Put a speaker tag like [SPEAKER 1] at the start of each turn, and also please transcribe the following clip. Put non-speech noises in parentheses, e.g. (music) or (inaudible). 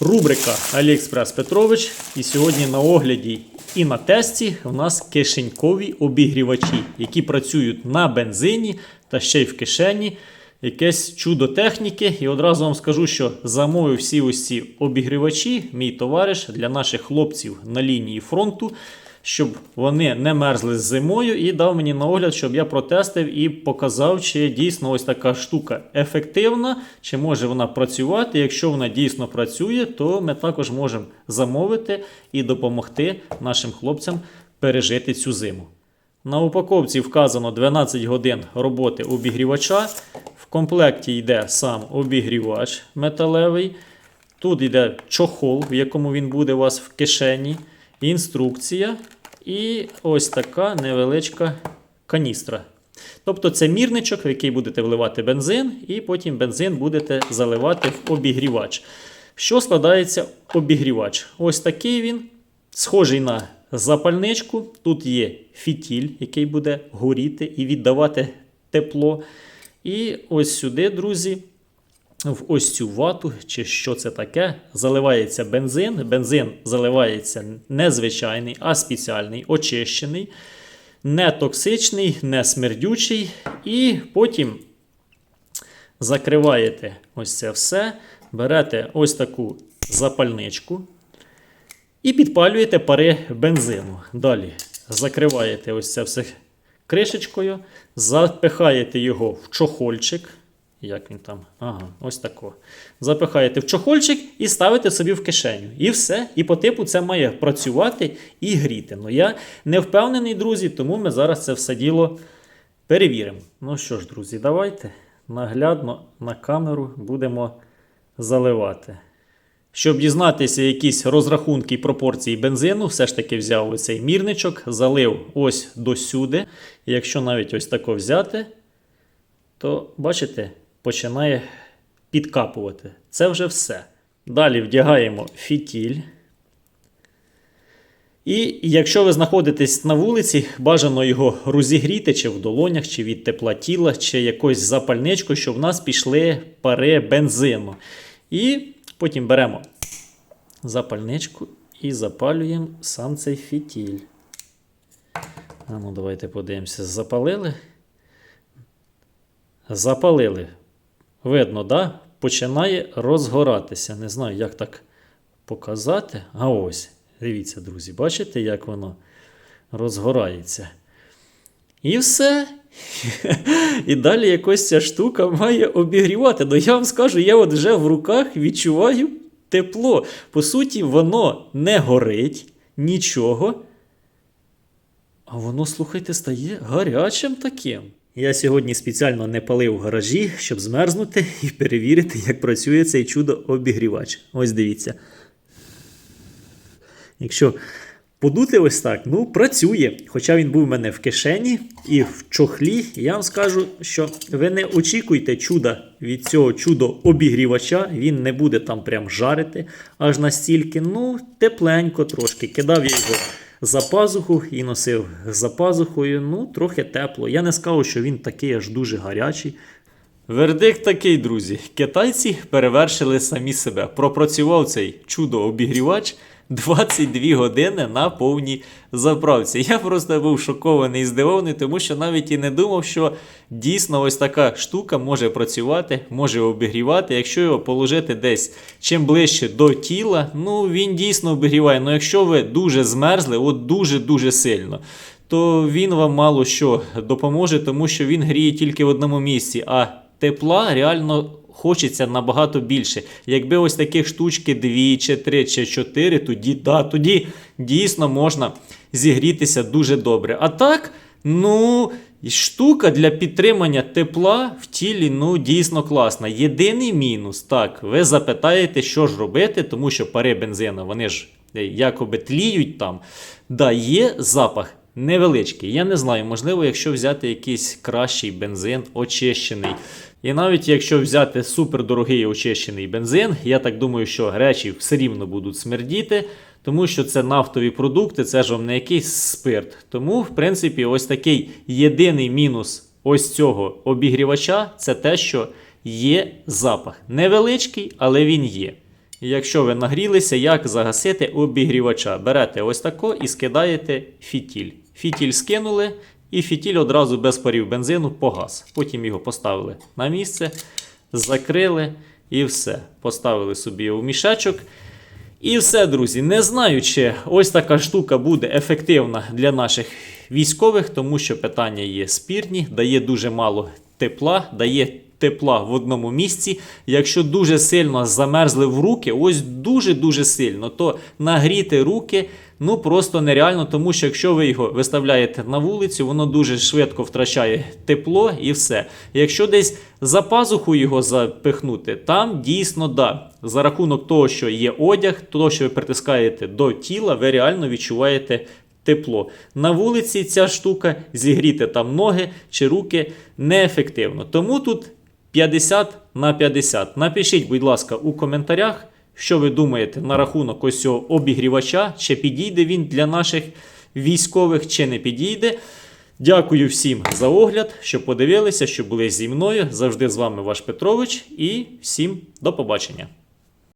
[SPEAKER 1] Рубрика Аліекспрес Петрович. І сьогодні на огляді і на тесті в нас кишенькові обігрівачі, які працюють на бензині та ще й в кишені. Якесь чудо техніки. І одразу вам скажу, що замовив всі ось ці обігрівачі, мій товариш для наших хлопців на лінії фронту, щоб вони не мерзли зимою, і дав мені на огляд, щоб я протестив і показав, чи дійсно ось така штука ефективна, чи може вона працювати. Якщо вона дійсно працює, то ми також можемо замовити і допомогти нашим хлопцям пережити цю зиму. На упаковці вказано 12 годин роботи обігрівача. В комплекті йде сам обігрівач металевий. Тут йде чохол, в якому він буде у вас в кишені, інструкція і ось така невеличка каністра. Тобто це мірничок, в який будете вливати бензин, і потім бензин будете заливати в обігрівач. Що складається обігрівач? Ось такий він, схожий на запальничку. Тут є фітіль, який буде горіти і віддавати тепло. І ось сюди, друзі, в ось цю вату, чи що це таке, заливається бензин. Бензин заливається не звичайний, а спеціальний, очищений, не токсичний, не смердючий. І потім закриваєте ось це все, берете ось таку запальничку і підпалюєте пари бензину. Далі закриваєте ось це все кришечкою, запихаєте його в чохольчик. Як він там? Ага, ось тако. Запихаєте в чохольчик і ставите собі в кишеню. І все. І по типу це має працювати і гріти. Ну я не впевнений, друзі, тому ми зараз це все діло перевіримо. Ну що ж, друзі, давайте наглядно на камеру будемо заливати. Щоб дізнатися якісь розрахунки і пропорції бензину, все ж таки взяв оцей мірничок, залив ось до сюди. І якщо навіть ось тако взяти, то бачите, починає підкапувати. Це вже все. Далі вдягаємо фітіль. І якщо ви знаходитесь на вулиці, бажано його розігріти чи в долонях, чи від тепла тіла, чи якось запальничку, щоб в нас пішли пари бензину. І потім беремо запальничку і запалюємо сам цей фітіль. А ну, давайте подивимося, запалили. Запалили. Видно, да? починає розгоратися. Не знаю, як так показати. А ось, дивіться, друзі, бачите, як воно розгорається. І все. (laughs) І далі якось ця штука має обігрівати. Ну я вам скажу, я от вже в руках відчуваю тепло. По суті, воно не горить нічого. А воно, слухайте, стає гарячим таким. Я сьогодні спеціально не палив в гаражі, щоб змерзнути і перевірити, як працює цей чудо-обігрівач. Ось дивіться. Якщо подути ось так, ну працює. Хоча він був у мене в кишені і в чохлі, я вам скажу, що ви не очікуйте чуда від цього чудо-обігрівача. Він не буде там прям жарити аж настільки. Ну, тепленько трошки. Кидав я його за пазуху і носив за пазухою. Ну, трохи тепло. Я не скажу, що він такий аж дуже гарячий. Вердикт такий, друзі. Китайці перевершили самі себе. Пропрацював цей чудо-обігрівач 22 години на повній заправці. Я просто був шокований і здивований, тому що навіть і не думав, що дійсно ось така штука може працювати, може обігрівати. Якщо його положити десь чим ближче до тіла, ну він дійсно обігріває. Ну якщо ви дуже змерзли, от дуже-дуже сильно. То він вам мало що допоможе, тому що він гріє тільки в одному місці, а тепла реально хочеться набагато більше. Якби ось таких штучки 2, чи 3, чи 4, тоді да, тоді дійсно можна зігрітися дуже добре. А так, ну. Штука для підтримання тепла в тілі ну дійсно класна. Єдиний мінус, так, ви запитаєте, що ж робити, тому що пари бензина, вони ж е, якоби тліють там. Да, є запах невеличкий. Я не знаю, можливо, якщо взяти якийсь кращий бензин, очищений. І навіть якщо взяти супердорогий очищений бензин, я так думаю, що речі все рівно будуть смердіти, тому що це нафтові продукти, це ж вам не якийсь спирт. Тому, в принципі, ось такий єдиний мінус ось цього обігрівача це те, що є запах. Невеличкий, але він є. якщо ви нагрілися, як загасити обігрівача. Берете ось тако і скидаєте фітіль. Фітіль скинули, і фітіль одразу без парів бензину погас. Потім його поставили на місце, закрили і все. Поставили собі у мішечок. І все, друзі. Не знаю, чи ось така штука буде ефективна для наших військових, тому що питання є спірні, дає дуже мало тепла, дає тепла в одному місці. Якщо дуже сильно замерзли в руки, ось дуже-дуже сильно, то нагріти руки ну просто нереально, тому що якщо ви його виставляєте на вулицю, воно дуже швидко втрачає тепло і все. Якщо десь за пазуху його запихнути, там дійсно да. За рахунок того, що є одяг, того, що ви притискаєте до тіла, ви реально відчуваєте тепло. На вулиці ця штука зігріти там ноги чи руки неефективно. Тому тут 50 на 50. Напишіть, будь ласка, у коментарях, що ви думаєте на рахунок ось цього обігрівача, чи підійде він для наших військових, чи не підійде. Дякую всім за огляд, що подивилися, що були зі мною. Завжди з вами ваш Петрович, і всім до побачення.